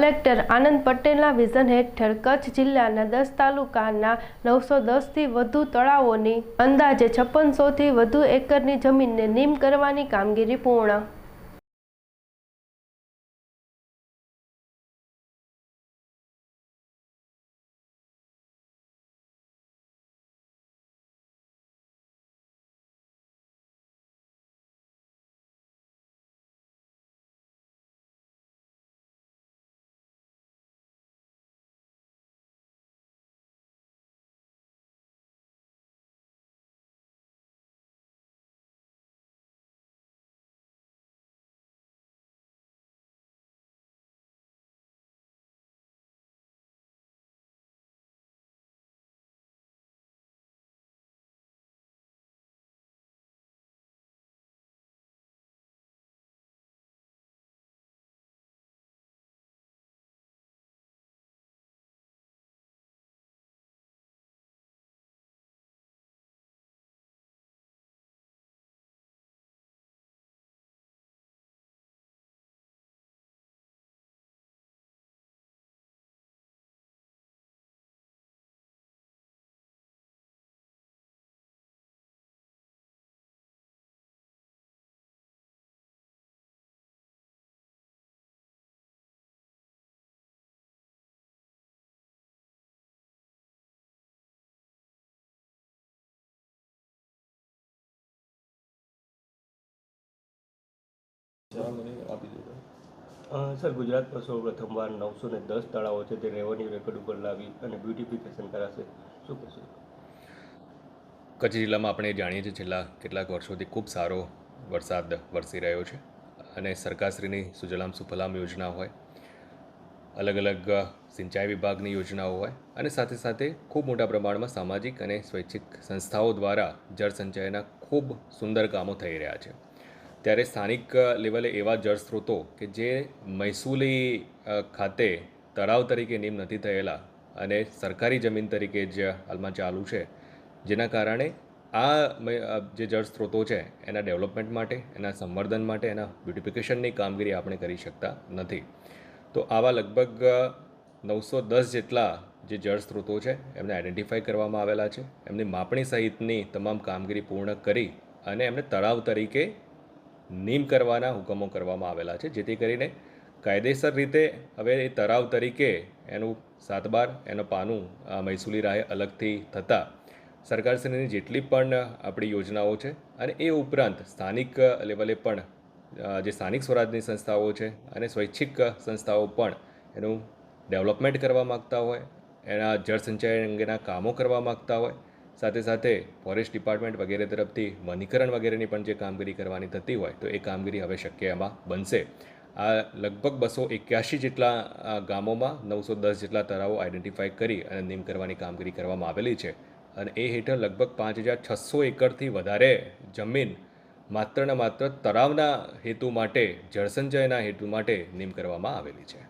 Collector આનંદ પટેલના vision હેઠળ કચ્છ જિલ્લાના દસ તાલુકાના નવસો દસથી વધુ તળાવોની અંદાજે છપ્પનસોથી વધુ એકરની જમીનને નીમ કરવાની કામગીરી પૂર્ણ અ, સર ગુજરાતમાં સૌ પ્રથમવાર નવસો ને દસ તળાવો છે તે રેવન્યુ રેકોર્ડ ઉપર લાવી અને બ્યુટિફિકેશન કરાશે. શું કહેશો? કચ્છ જિલ્લામાં આપણે જાણીએ છીએ છેલ્લા કેટલાક વર્ષોથી ખૂબ સારો વરસાદ વરસી રહ્યો છે અને સરકારશ્રીની સુજલામ સુફલામ યોજના હોય અલગ અલગ સિંચાઈ વિભાગની યોજનાઓ હોય અને સાથે સાથે ખૂબ મોટા પ્રમાણમાં સામાજિક અને સ્વૈચ્છિક સંસ્થાઓ દ્વારા જળ સંચયના ખૂબ સુંદર કામો થઈ રહ્યા છે. ત્યારે સ્થાનિક લેવલે એવા જળ સ્ત્રોતો કે જે મહેસૂલી ખાતે તળાવ તરીકે નિમ નથી થયેલા અને સરકારી જમીન તરીકે જ હાલમાં ચાલુ છે, જેના કારણે આ જે જળ સ્ત્રોતો છે, એના ડેવલપમેન્ટ માટે, એના સંવર્ધન માટે, એના બ્યુટિફિકેશનની કામગીરી આપણે કરી શકતા નથી. તો આવા લગભગ નવસો દસ જેટલા જે જળ સ્ત્રોતો છે, એમને આઈડેન્ટિફાઈ કરવામાં આવેલા છે. એમની માપણી સહિતની તમામ કામગીરી પૂર્ણ કરી અને એમને તળાવ તરીકે નીમ કરવાના હુકમો કરવામાં આવેલા છે, જેથી કરીને કાયદેસર રીતે હવે એ તળાવ તરીકે એનું સાતબાર, એનું પાનું મહેસૂલી રાહે અલગથી થતાં સરકારશ્રીની જેટલી પણ આપણી યોજનાઓ છે અને એ ઉપરાંત સ્થાનિક લેવલે પણ જે સ્થાનિક સ્વરાજની સંસ્થાઓ છે અને સ્વૈચ્છિક સંસ્થાઓ પણ એનું ડેવલપમેન્ટ કરવા માગતા હોય, એના જળસંચય અંગેના કામો કરવા માગતા હોય સાથે સાથે ફોરેસ્ટ ડિપાર્ટમેન્ટ વગેરે તરફથી વનીકરણ વગેરેની પણ જે કામગીરી કરવાની થતી હોય, તો એ કામગીરી હવે શક્ય એમાં બનશે. આ લગભગ બસો એક્યાસી જેટલા ગામોમાં નવસો દસ જેટલા તળાવો આઈડેન્ટિફાઈ કરી અને નીમ કરવાની કામગીરી કરવામાં આવેલી છે. અને એ હેઠળ લગભગ પાંચ હજાર છસો એકરથી વધારે જમીન માત્ર ને માત્ર તળાવના હેતુ માટે, જળસંચયના હેતુ માટે નીમ કરવામાં આવેલી છે.